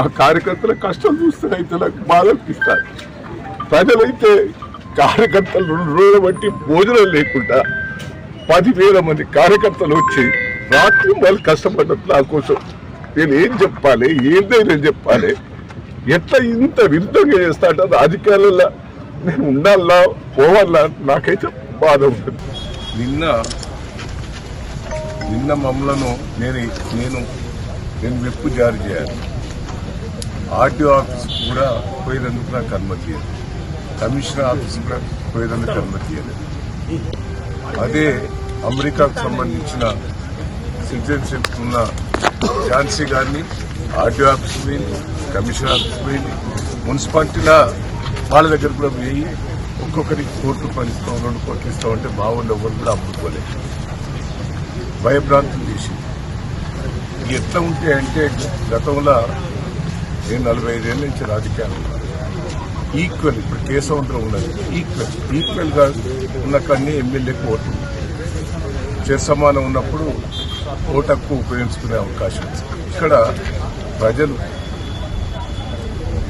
మా కార్యకర్తల కష్టం చూస్తే రైతులకు బాధ అనిపిస్తారు ప్రజలైతే కార్యకర్తలు రెండు రోజుల బట్టి భోజనం లేకుండా పదివేల మంది కార్యకర్తలు వచ్చి రాత్రి వాళ్ళు కష్టపడ్డట్టు నా కోసం నేను ఏం చెప్పాలి నేను చెప్పాలి ఎట్లా ఇంత విరుద్ధంగా చేస్తాడో రాజకీయాలలో నేను ఉండాలా పోవాలా నాకైతే బాధ ఉంటుంది. నిన్న నిన్న మమ్మలను నేను నేను నేను వెప్పు జారీ చేయాలి. ఆర్టీఓ ఆఫీస్ కూడా పోయేందుకు నాకు అనుమతి లేదు. కమిషనర్ ఆఫీస్ కూడా పోయేందుకు అనుమతి లేదు. అదే అమెరికాకు సంబంధించిన సిటిజన్షిప్ ఉన్న ఝాన్సీ గారిని ఆర్టీఓ ఆఫీస్ పోయింది కమిషనర్ ఆఫీస్ పోయింది. మున్సిపాలిటీల వాళ్ళ దగ్గర కూడా పోయి ఒక్కొక్కరికి కోట్లు పనిస్తాం రెండు కోట్లు ఇస్తాం అంటే బాగుండే ఎవరు కూడా అమ్ముకోలేదు. భయభ్రాంతులు చేసింది. ఎట్లా ఉంటే అంటే గతంలో నేను నలభై ఐదేళ్ళ నుంచి రాజకీయాలు ఈక్వల్ ఇప్పుడు కేశవంతరం ఉన్నది. ఈక్వల్ ఈక్వల్గా ఉన్న కన్నీ ఎమ్మెల్యేకి ఓటు. సమానం ఉన్నప్పుడు ఓటు హక్కు ఉపయోగించుకునే అవకాశం ఉంది. ఇక్కడ ప్రజలు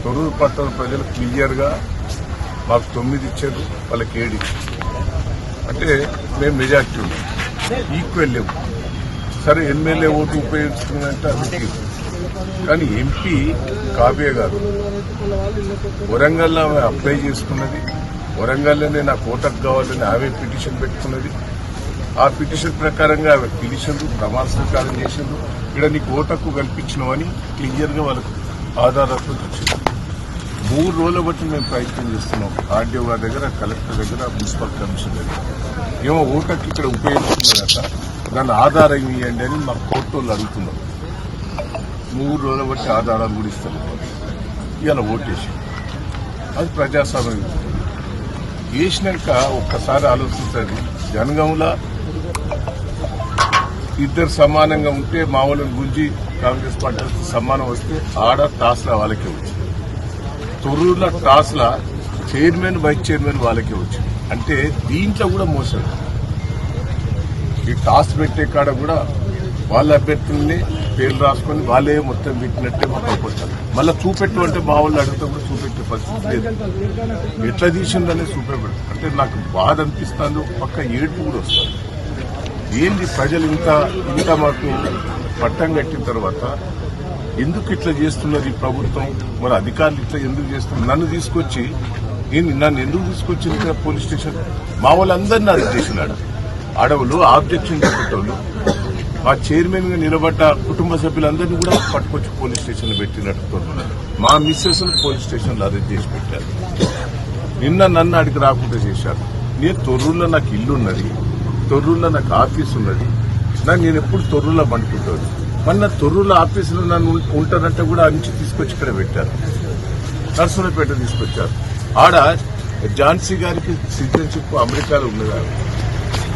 తొరూరు పట్టణ ప్రజలు క్లియర్గా మాకు తొమ్మిది ఇచ్చారు వాళ్ళకి ఏడు అంటే మేము మెజార్టీ ఉన్నాం. ఈక్వల్ లేవు. సరే ఎమ్మెల్యే ఓటు ఉపయోగించుకున్నంటే అది తీరు. కానీ ఎంపీ కావ్య గారు వరంగల్లో ఆమె అప్లై చేసుకున్నది వరంగల్లోనే నాకు ఓటర్ కావాలని ఆమె పిటిషన్ పెట్టుకున్నది. ఆ పిటిషన్ ప్రకారంగా ఆమె పిలిచిండ్రు ప్రమాణ స్వీకారం చేసిండ్రు. ఇక్కడ నీకు ఓటకు కల్పించినామని క్లియర్గా వాళ్ళకు ఆధారాలతో వచ్చింది మూడు రోజుల బట్టి మేము ప్రయత్నం చేస్తున్నాం. ఆర్డీఓ గారి దగ్గర కలెక్టర్ దగ్గర మున్సిపల్ కమిషన్ దగ్గర. ఏమో ఓటకు ఇక్కడ ఉపయోగిస్తున్నదట దాన్ని ఆధారం ఇవ్వండి అని మా కోర్టు వాళ్ళు అడుగుతున్నారు. మూడు రోజుల బట్టి ఆధారాలు కూడా ఇస్తారు. ఇవాళ ఓటేసి అది ప్రజాస్వామ్యం. వేసినాక ఒక్కసారి ఆలోచించండి. జనగంలో ఇద్దరు సమానంగా ఉంటే మా గుంజి కాంగ్రెస్ పార్టీ సమానం వస్తే ఆడ టాస్ల వాళ్ళకే వచ్చింది. తొర్రూరులో టాస్ల చైర్మన్ వైస్ చైర్మన్ వాళ్ళకే వచ్చింది. అంటే దీంట్లో కూడా మోసం. ఈ టాస్ పెట్టే కాడ కూడా వాళ్ళ అభ్యర్థుల్ని పేర్లు రాసుకొని వాళ్ళే మొత్తం పెట్టినట్టే మొత్తం కొట్టారు మళ్ళీ చూపెట్టు అంటే మా వాళ్ళు అడిగితే కూడా చూపెట్టే పరిస్థితి లేదు. ఎట్లా తీసిందనే చూపెట్టారు. అంటే నాకు బాధ అనిపిస్తుంది. ఒక పక్క ఏడుపు కూడా వస్తుంది. ఏంది ప్రజలు ఇంత ఇంత మాకు పట్టం కట్టిన తర్వాత ఎందుకు ఇట్లా చేస్తున్నారు ఈ ప్రభుత్వం? మరి అధికారులు ఇట్లా ఎందుకు చేస్తున్నారు? నన్ను తీసుకొచ్చి నేను నన్ను ఎందుకు తీసుకొచ్చింది ఇక్కడ పోలీస్ స్టేషన్? మా వాళ్ళందరినీ అది చేసినాడు. అడవులు ఆబ్జెక్షన్ చెప్పేటోళ్ళు ఆ చైర్మన్గా నిలబడ్డ కుటుంబ సభ్యులందరినీ కూడా పట్టుకొచ్చి పోలీస్ స్టేషన్లో పెట్టినట్టు మా మిస్సెస్ పోలీస్ స్టేషన్లో అరెస్ట్ చేసి పెట్టారు. నిన్న నన్ను అడిగి రాకుండా చేశారు. నేను తొర్రూరులో నాకు ఇల్లు ఉన్నది తొర్రూరులో నాకు ఆఫీస్ ఉన్నది. నాకు నేను ఎప్పుడు తొర్రూరులో పండుకుంటాను? మన తొర్రూరులో ఆఫీసులో నన్ను ఉంటానంటే కూడా అంచి నుంచి తీసుకొచ్చి ఇక్కడ పెట్టారు. నర్సులపేట తీసుకొచ్చారు. ఆడ ఝాన్సీ గారికి సిటిజన్షిప్ అమెరికాలో ఉన్నదా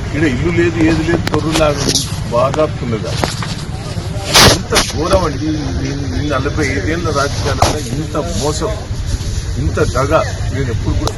ఇక్కడ ఇల్లు లేదు ఏది లేదు తొర్రూరులాగా బాగా పుల్లగా ఇంత ఘోరం అండి నలభై ఐదేళ్ళ రాజకీయాలలో ఇంత మోసం ఇంత దగ నేను ఎప్పుడు కూడా